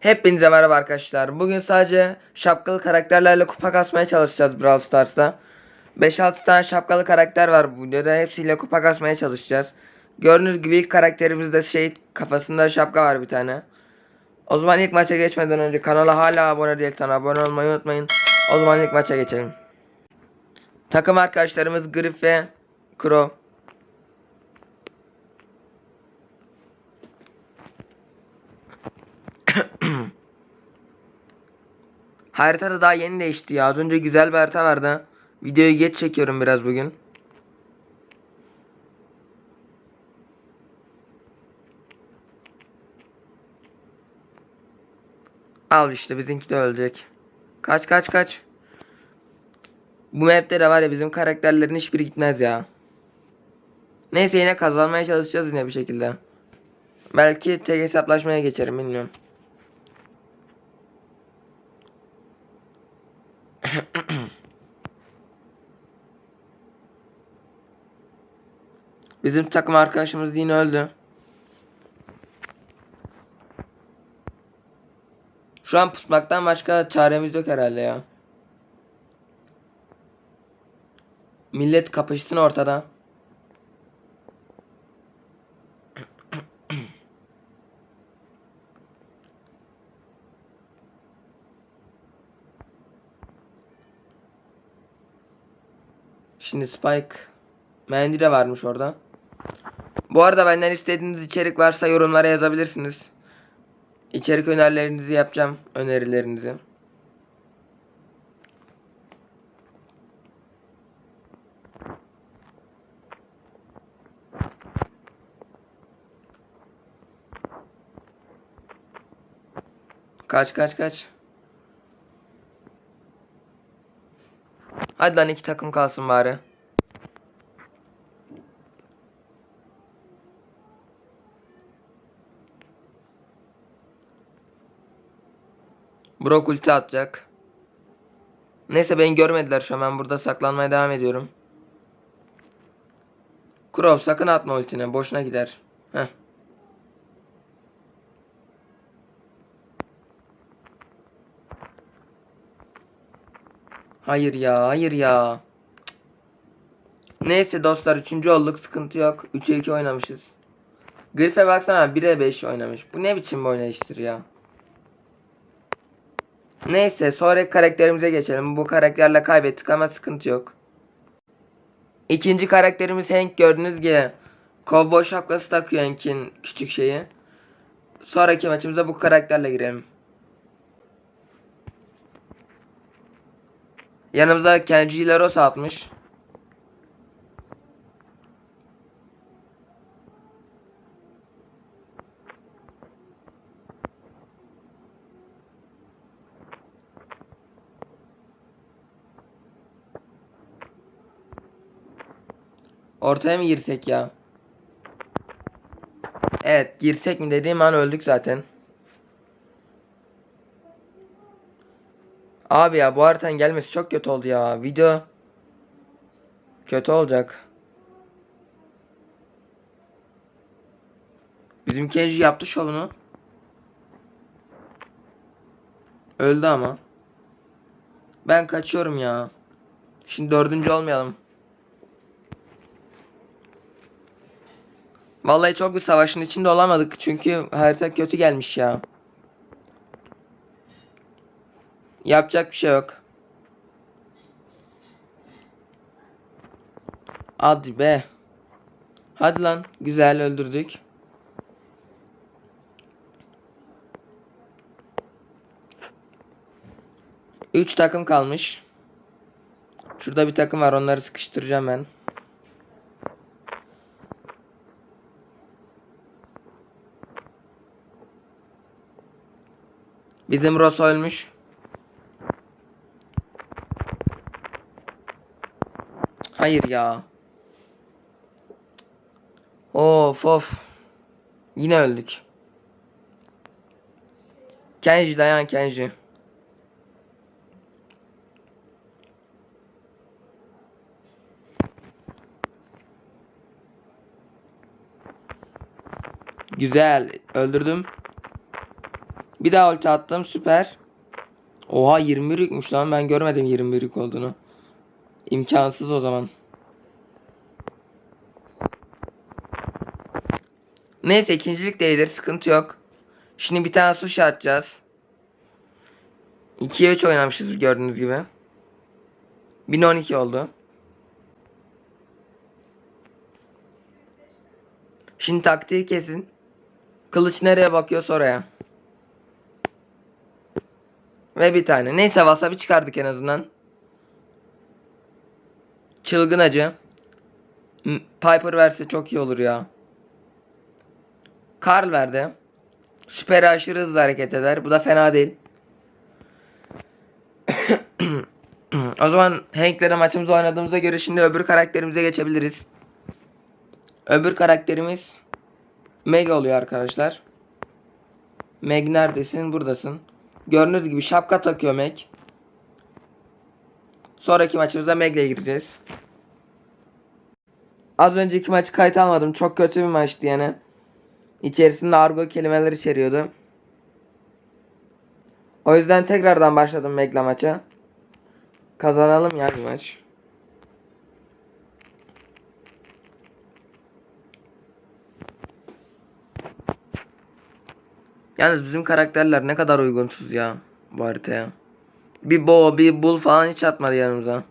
Hepinize merhaba arkadaşlar. Bugün sadece şapkalı karakterlerle kupa kasmaya çalışacağız Brawl Stars'ta. 5-6 tane şapkalı karakter var bu videoda. Hepsiyle kupa kasmaya çalışacağız. Gördüğünüz gibi ilk karakterimizde şey kafasında şapka var bir tane. O zaman ilk maça geçmeden önce kanala hala abone değilsen abone olmayı unutmayın. O zaman ilk maça geçelim. Takım arkadaşlarımız Griff ve Crow. Harita da daha yeni değişti ya. Az önce güzel bir harita vardı. Videoyu geç çekiyorum biraz bugün. Al işte bizimki de ölecek. Kaç kaç kaç. Bu map'te de var ya bizim karakterlerin hiçbiri gitmez ya. Neyse yine kazanmaya çalışacağız yine bir şekilde. Belki tek hesaplaşmaya geçerim bilmiyorum. Bizim takım arkadaşımız yine öldü. Şu an pusmaktan başka çaremiz yok herhalde ya. Millet kapışsın ortada. Şimdi Spike Mendy de varmış orada. Bu arada benden istediğiniz içerik varsa yorumlara yazabilirsiniz. İçerik önerilerinizi yapacağım. Önerilerinizi. Kaç kaç kaç. Hadi lan iki takım kalsın bari. Brock ulti atacak. Neyse beni görmediler şu an. Ben burada saklanmaya devam ediyorum. Crow sakın atma ultine. Boşuna gider. Heh. Hayır ya, hayır ya. Neyse dostlar 3. olduk. Sıkıntı yok. 3'e 2 oynamışız. Griff'e baksana 1'e 5 oynamış. Bu ne biçim bir oynayıştır ya. Neyse sonraki karakterimize geçelim. Bu karakterle kaybettik ama sıkıntı yok. İkinci karakterimiz Hank gördüğünüz gibi. Kovboy şapkası takıyor Hank'in küçük şeyi. Sonraki maçımıza bu karakterle girelim. Yanımıza Kenji ile Rosa atmış. Ortaya mı girsek ya? Evet girsek mi dediğim an öldük zaten. Abi ya bu haritanın gelmesi çok kötü oldu ya. Video kötü olacak. Bizim Kenji yaptı şovunu. Öldü ama. Ben kaçıyorum ya. Şimdi dördüncü olmayalım. Vallahi çok bir savaşın içinde olamadık çünkü harita kötü gelmiş ya. Yapacak bir şey yok. Hadi be. Hadi lan. Güzel öldürdük. Üç takım kalmış. Şurada bir takım var. Onları sıkıştıracağım ben. Bizim Ross ölmüş. Hayır ya. Of of. Yine öldük. Kenji dayan Kenji. Güzel. Öldürdüm. Bir daha ulti attım süper. Oha 20 rükmüş lan ben görmedim 20 rük olduğunu. İmkansız o zaman. Neyse ikincilik değildir sıkıntı yok. Şimdi bir tane sushi atacağız. 2'ye 3 oynamışız gördüğünüz gibi. 1012 oldu. Şimdi taktiği kesin. Kılıç nereye bakıyorsa oraya. Ve bir tane. Neyse wasabi çıkardık en azından. Çılgın acı. Piper verse çok iyi olur ya. Karl verdi. Süper aşırı hızlı hareket eder. Bu da fena değil. o zaman Hank'le maçımızı oynadığımıza göre şimdi öbür karakterimize geçebiliriz. Öbür karakterimiz Meg oluyor arkadaşlar. Meg neredesin? Buradasın. Gördüğünüz gibi şapka takıyor Meg. Sonraki maçımıza Meg'le gireceğiz. Az önceki maçı kayıt almadım. Çok kötü bir maçtı yani. İçerisinde argo kelimeler içeriyordu. O yüzden tekrardan başladım Meg'le maça. Kazanalım ya bir maç. Yalnız bizim karakterler ne kadar uygunsuz ya bu haritaya. Bir bo, bir bul falan hiç atmadı yanımıza.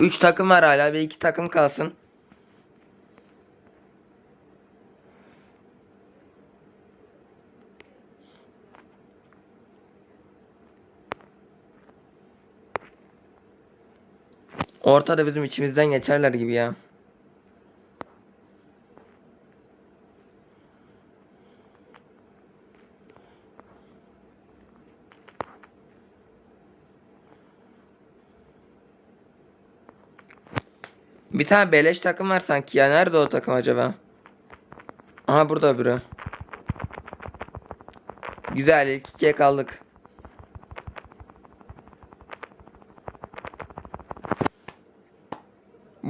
Üç takım var hala. Bir iki takım kalsın. Ortada bizim içimizden geçerler gibi ya. Bir tane beleş takım var sanki ya. Nerede o takım acaba? Aha burada öbürü. Güzel ilk ikiye kaldık.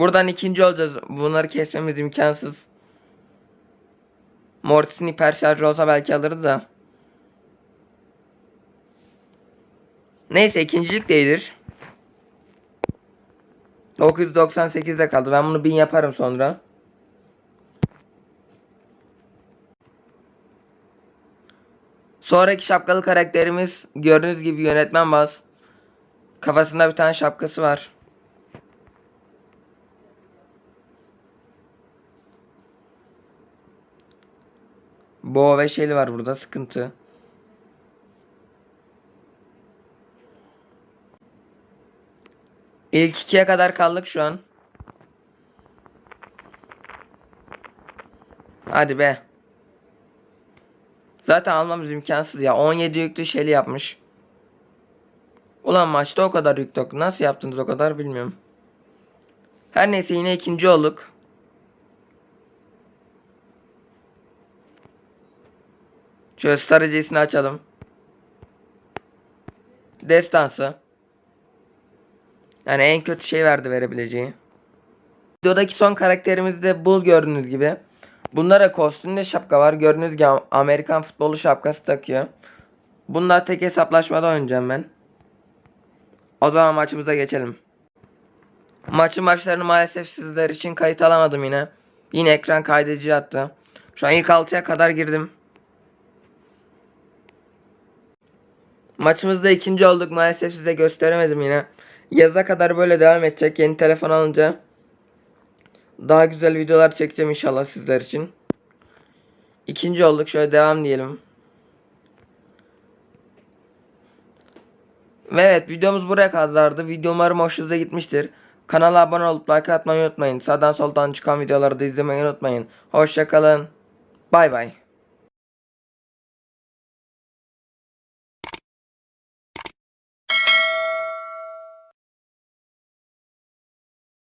Buradan ikinci olacağız. Bunları kesmemiz imkansız. Mortis'in hiper olsa belki alırdı da. Neyse ikincilik değildir. 998'de kaldı. Ben bunu 1000 yaparım sonra. Sonraki şapkalı karakterimiz gördüğünüz gibi yönetmen baz. Kafasında bir tane şapkası var. Bo ve Shelly var burada sıkıntı. İlk ikiye kadar kaldık şu an. Hadi be. Zaten almamız imkansız ya. 17 yüklü Shelly yapmış. Ulan maçta o kadar yük. Nasıl yaptınız o kadar bilmiyorum. Her neyse yine ikinci olduk. Şöyle star hediyesini açalım. Destansı. Yani en kötü şey verdi verebileceği. Videodaki son karakterimiz de Bull gördüğünüz gibi. Bunlara kostümde şapka var. Gördüğünüz gibi Amerikan futbolu şapkası takıyor. Bunlar tek hesaplaşmada oynayacağım ben. O zaman maçımıza geçelim. Maçın başlarını maalesef sizler için kayıt alamadım yine. Yine ekran kaydedici attı. Şu an ilk 6'ya kadar girdim. Maçımızda ikinci olduk. Maalesef size gösteremedim yine. Yaza kadar böyle devam edecek. Yeni telefon alınca daha güzel videolar çekeceğim inşallah sizler için. İkinci olduk. Şöyle devam diyelim. Ve evet videomuz buraya kadardı. Video umarım hoşunuza gitmiştir. Kanala abone olup like atmayı unutmayın. Sağdan soldan çıkan videoları da izlemeyi unutmayın. Hoşçakalın. Bay bay.